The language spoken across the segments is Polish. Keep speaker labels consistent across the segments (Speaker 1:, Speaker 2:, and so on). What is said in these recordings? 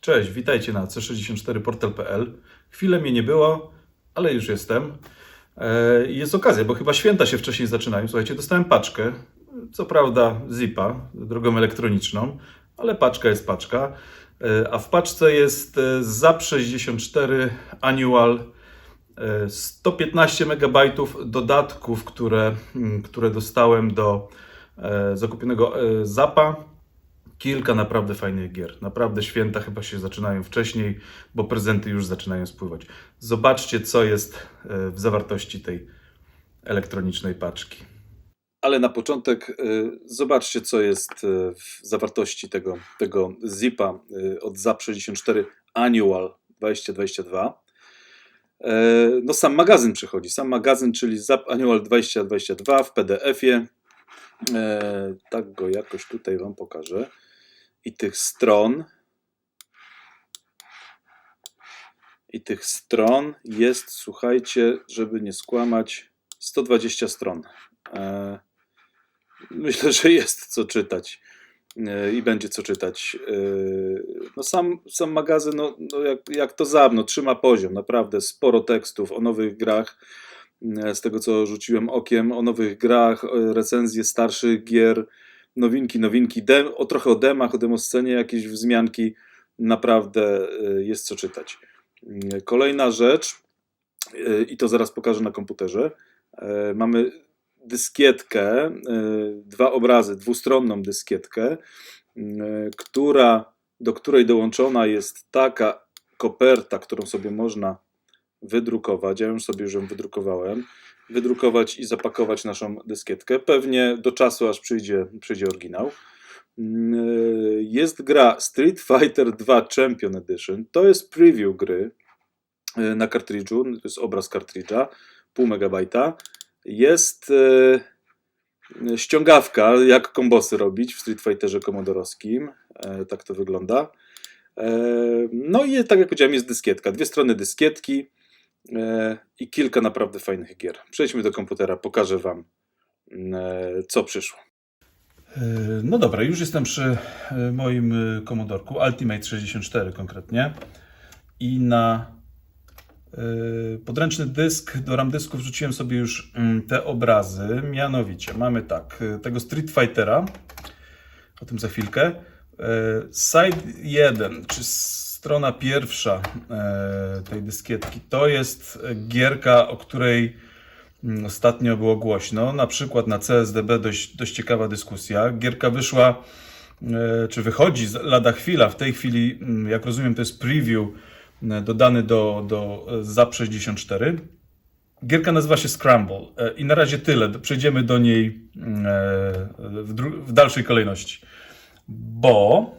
Speaker 1: Cześć, witajcie na c64portal.pl. Chwilę mnie nie było, ale już jestem. E, Jest okazja, bo chyba święta się wcześniej zaczynają. Słuchajcie, dostałem paczkę. Co prawda zipa, drogą elektroniczną, ale paczka jest paczka. E, A w paczce jest e, ZAP 64 Annual 115 MB dodatków, które, mm, które dostałem do e, zakupionego e, Zapa kilka naprawdę fajnych gier. Naprawdę święta chyba się zaczynają wcześniej, bo prezenty już zaczynają spływać. Zobaczcie, co jest e, w zawartości tej elektronicznej paczki. Ale na początek zobaczcie, co jest w zawartości tego, tego zipa od ZAP64 Annual 2022. E, No sam magazyn przychodzi. Sam magazyn, czyli ZAP Annual 2022 w PDF-ie. E, Tak go jakoś tutaj Wam pokażę i tych stron. I tych stron jest, słuchajcie, żeby nie skłamać, 120 stron. E, Myślę, że jest co czytać i będzie co czytać. E, No sam, sam magazyn, no, no jak, jak to ZAB, no trzyma poziom, naprawdę sporo tekstów o nowych grach. E, Z tego co rzuciłem okiem, o nowych grach, e, recenzje starszych gier, nowinki, nowinki, dem, o trochę o demach, o demoscenie, jakieś wzmianki. Naprawdę jest co czytać. Kolejna rzecz, i to zaraz pokażę na komputerze. Mamy dyskietkę, y, dwa obrazy, dwustronną dyskietkę, y, która, do której dołączona jest taka koperta, którą sobie można wydrukować. Ja już sobie już ją wydrukowałem wydrukować i zapakować naszą dyskietkę. Pewnie do czasu, aż przyjdzie, przyjdzie oryginał. Mm, Jest gra Street Fighter 2 Champion Edition. To jest preview gry na kartridżu. To jest obraz kartridża, pół megabajta. Jest e, ściągawka, jak kombosy robić w Street Fighterze komodorowskim. E, Tak to wygląda. E, No i tak jak powiedziałem, jest dyskietka. Dwie strony dyskietki i kilka naprawdę fajnych gier. Przejdźmy do komputera, pokażę Wam, e, co przyszło. No dobra, już jestem przy moim komodorku, Ultimate 64 konkretnie. I na podręczny dysk, do RAM dysku wrzuciłem sobie już mm, te obrazy. Mianowicie mamy tak, e, tego Street Fightera, o tym za chwilkę. E, Side 1, czy strona pierwsza e, tej dyskietki, to jest gierka, o której mm, ostatnio było głośno. Na przykład na CSDB dość, dość ciekawa dyskusja. Gierka wyszła, czy wychodzi lada chwila. W tej chwili, mm, jak rozumiem, to jest preview dodany do, do e, ZAP 64. Gierka nazywa się Scramble e, i na razie tyle. Przejdziemy do niej mm, e, w, w dalszej kolejności. Bo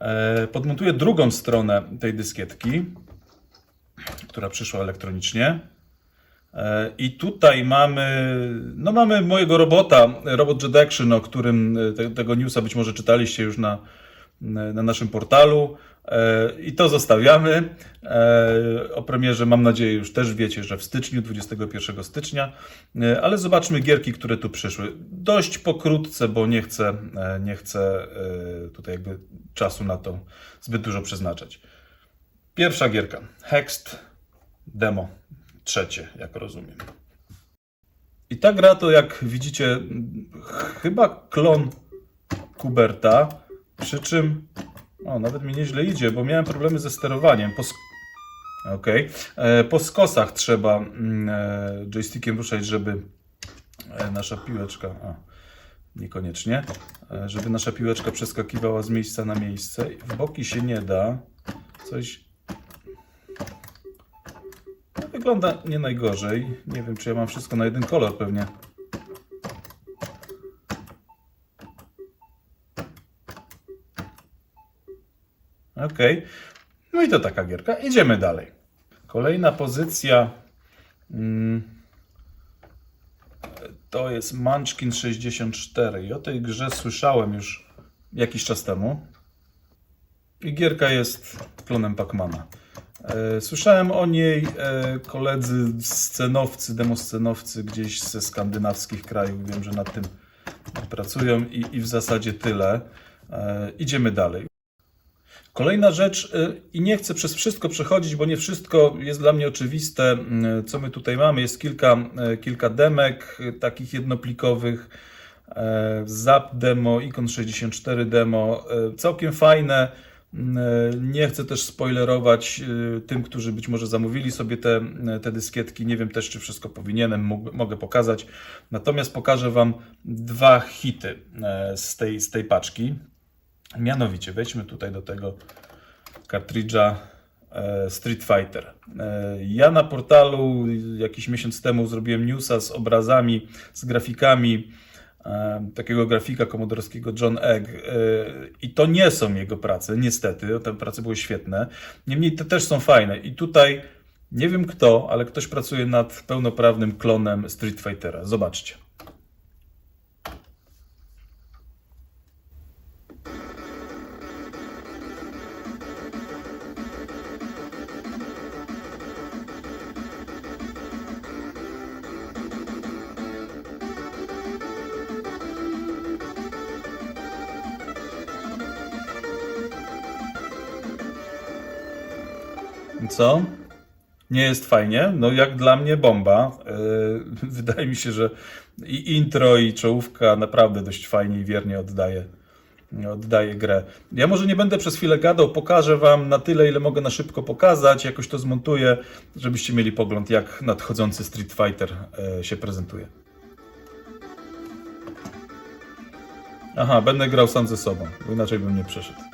Speaker 1: e, podmontuję drugą stronę tej dyskietki, która przyszła elektronicznie. E, I tutaj mamy, no mamy mojego robota, Robot Jet Action, o którym e, te, tego newsa być może czytaliście już na, na naszym portalu. E, I to zostawiamy. E, O premierze mam nadzieję już też wiecie, że w styczniu, 21 stycznia. E, Ale zobaczmy gierki, które tu przyszły. Dość pokrótce, bo nie chcę, nie chcę tutaj jakby czasu na to zbyt dużo przeznaczać. Pierwsza gierka. Hext Demo. Trzecie, jak rozumiem. I ta gra to, jak widzicie, chyba klon Kuberta, przy czym o, nawet mi nieźle idzie, bo miałem problemy ze sterowaniem. Po, sk- Okej. E, po skosach trzeba mm, e, joystickiem ruszać, żeby e, nasza piłeczka... A, niekoniecznie. E, żeby nasza piłeczka przeskakiwała z miejsca na miejsce. W boki się nie da. Coś Wygląda nie najgorzej. Nie wiem, czy ja mam wszystko na jeden kolor pewnie. Okej. No i to taka gierka. Idziemy dalej. Kolejna pozycja mm, to jest Munchkin 64. I o tej grze słyszałem już jakiś czas temu. I gierka jest klonem Pacmana. E, Słyszałem o niej e, koledzy scenowcy, demoscenowcy gdzieś ze skandynawskich krajów. Wiem, że nad tym pracują i, i w zasadzie tyle. E, Idziemy dalej. Kolejna rzecz, y, i nie chcę przez wszystko przechodzić, bo nie wszystko jest dla mnie oczywiste, y, co my tutaj mamy. Jest kilka, y, kilka demek takich jednoplikowych, ZAP demo, Icon 64 demo, całkiem fajne. Nie chcę też spoilerować tym, którzy być może zamówili sobie te, te dyskietki. Nie wiem też, czy wszystko powinienem, mogę pokazać. Natomiast pokażę Wam dwa hity z tej, z tej paczki. Mianowicie, wejdźmy tutaj do tego kartridża e, Street Fighter. E, Ja na portalu jakiś miesiąc temu zrobiłem newsa z obrazami, z grafikami e, takiego grafika komodorskiego John Egg. I to nie są jego prace, niestety. Te prace były świetne. Niemniej te też są fajne. I tutaj nie wiem kto, ale ktoś pracuje nad pełnoprawnym klonem Street Fightera. Zobaczcie. Co? Nie jest fajnie? No jak dla mnie bomba. Yy, Wydaje mi się, że i intro, i czołówka naprawdę dość fajnie i wiernie oddaje, oddaje grę. Ja może nie będę przez chwilę gadał, pokażę Wam na tyle, ile mogę na szybko pokazać, jakoś to zmontuję, żebyście mieli pogląd, jak nadchodzący Street Fighter e, się prezentuje. Aha, będę grał sam ze sobą, bo inaczej bym nie przeszedł.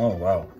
Speaker 1: O, wow.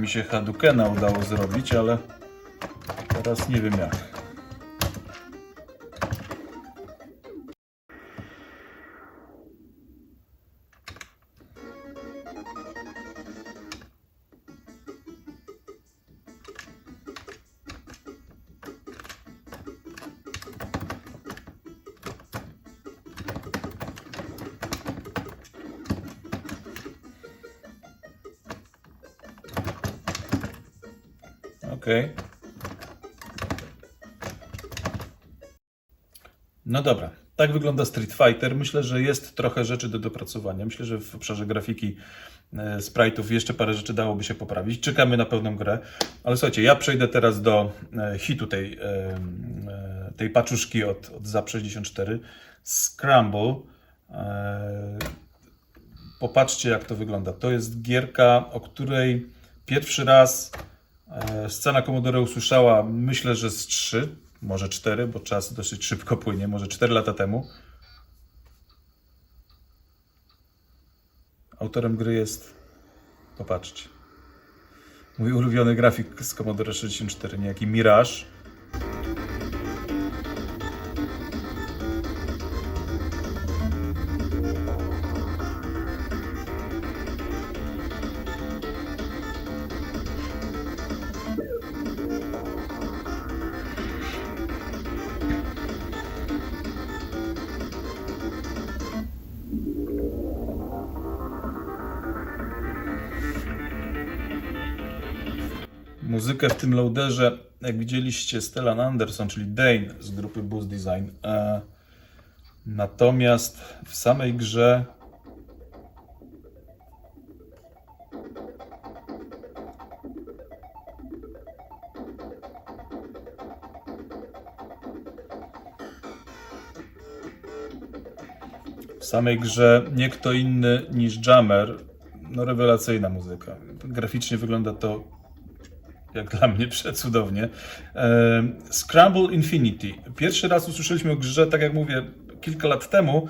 Speaker 1: Mi się Hadukena udało zrobić, ale teraz nie wiem jak. Okej. No dobra, tak wygląda Street Fighter. Myślę, że jest trochę rzeczy do dopracowania. Myślę, że w obszarze grafiki e, sprite'ów jeszcze parę rzeczy dałoby się poprawić. Czekamy na pełną grę. Ale słuchajcie, ja przejdę teraz do e, hitu tej, e, tej paczuszki od, od ZAP 64. Scramble. Popatrzcie, jak to wygląda. To jest gierka, o której pierwszy raz scena Commodore usłyszała, myślę, że z 3, może 4, bo czas dosyć szybko płynie, może 4 lata temu. Autorem gry jest, popatrzcie, mój ulubiony grafik z Commodore 64, niejaki Mirage. Muzykę w tym loaderze, jak widzieliście, Stellan Anderson, czyli Dane z grupy Boost Design. E, natomiast w samej grze w samej grze nie kto inny niż Jammer. No rewelacyjna muzyka. Graficznie wygląda to jak dla mnie przecudownie. Scramble Infinity. Pierwszy raz usłyszeliśmy o grze, tak jak mówię, kilka lat temu.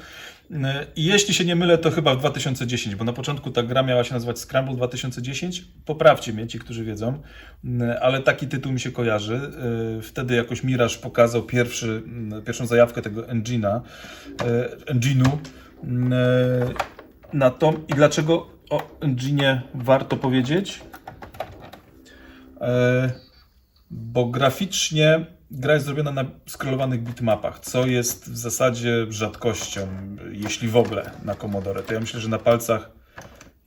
Speaker 1: I jeśli się nie mylę, to chyba w 2010, bo na początku ta gra miała się nazywać Scramble 2010. Poprawcie mnie, ci, którzy wiedzą, ale taki tytuł mi się kojarzy. Wtedy jakoś Miraż pokazał pierwszy, pierwszą zajawkę tego engine'a, e, engine'u. Na to i dlaczego o engine'ie warto powiedzieć? E, bo graficznie gra jest zrobiona na scrollowanych bitmapach, co jest w zasadzie rzadkością, jeśli w ogóle na Commodore. To ja myślę, że na palcach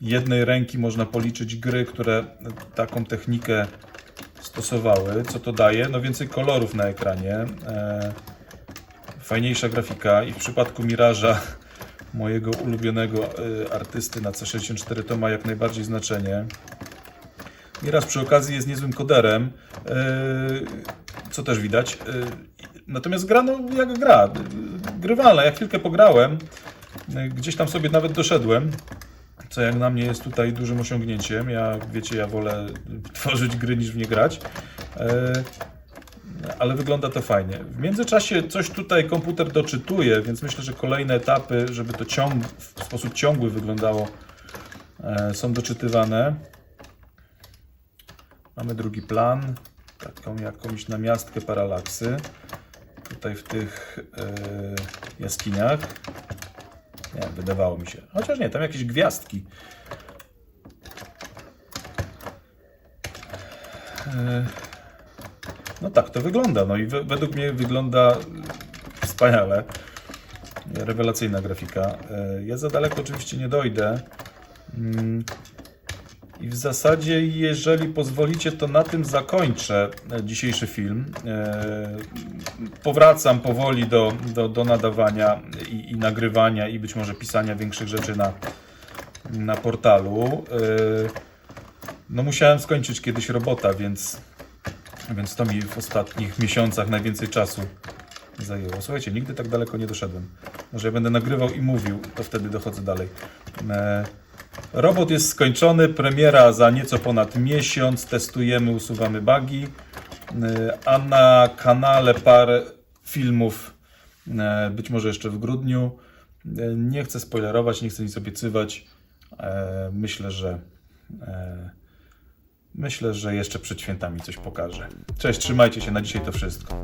Speaker 1: jednej ręki można policzyć gry, które taką technikę stosowały. Co to daje? No więcej kolorów na ekranie, e, fajniejsza grafika i w przypadku Miraża, mojego ulubionego e, artysty na C64, to ma jak najbardziej znaczenie. Miraż przy okazji jest niezłym koderem, yy, co też widać. Yy, Natomiast gra, no jak gra, grywalna. Ja chwilkę pograłem, yy, gdzieś tam sobie nawet doszedłem, co jak na mnie jest tutaj dużym osiągnięciem. Ja, wiecie, ja wolę tworzyć gry niż w nie grać. Ale wygląda to fajnie. W międzyczasie coś tutaj komputer doczytuje, więc myślę, że kolejne etapy, żeby to ciąg, w sposób ciągły wyglądało, są doczytywane. Mamy drugi plan, taką jakąś namiastkę paralaksy. Tutaj w tych yy, jaskiniach. Nie, wydawało mi się. Chociaż nie, tam jakieś gwiazdki. Yy, no tak to wygląda. No i we, według mnie wygląda wspaniale. Rewelacyjna grafika. Yy, ja za daleko oczywiście nie dojdę. I w zasadzie, jeżeli pozwolicie, to na tym zakończę e, dzisiejszy film. E, Powracam powoli do, do, do nadawania i, i nagrywania, i być może pisania większych rzeczy na, na portalu. E, No, musiałem skończyć kiedyś robota, więc, więc to mi w ostatnich miesiącach najwięcej czasu zajęło. Słuchajcie, nigdy tak daleko nie doszedłem. Może ja będę nagrywał i mówił, to wtedy dochodzę dalej. Robot jest skończony, premiera za nieco ponad miesiąc, testujemy, usuwamy bugi, Yy, a na kanale parę filmów, yy, być może jeszcze w grudniu. Yy, Nie chcę spoilerować, nie chcę nic obiecywać. Myślę, że myślę, że jeszcze przed świętami coś pokażę. Cześć, trzymajcie się, na dzisiaj to wszystko.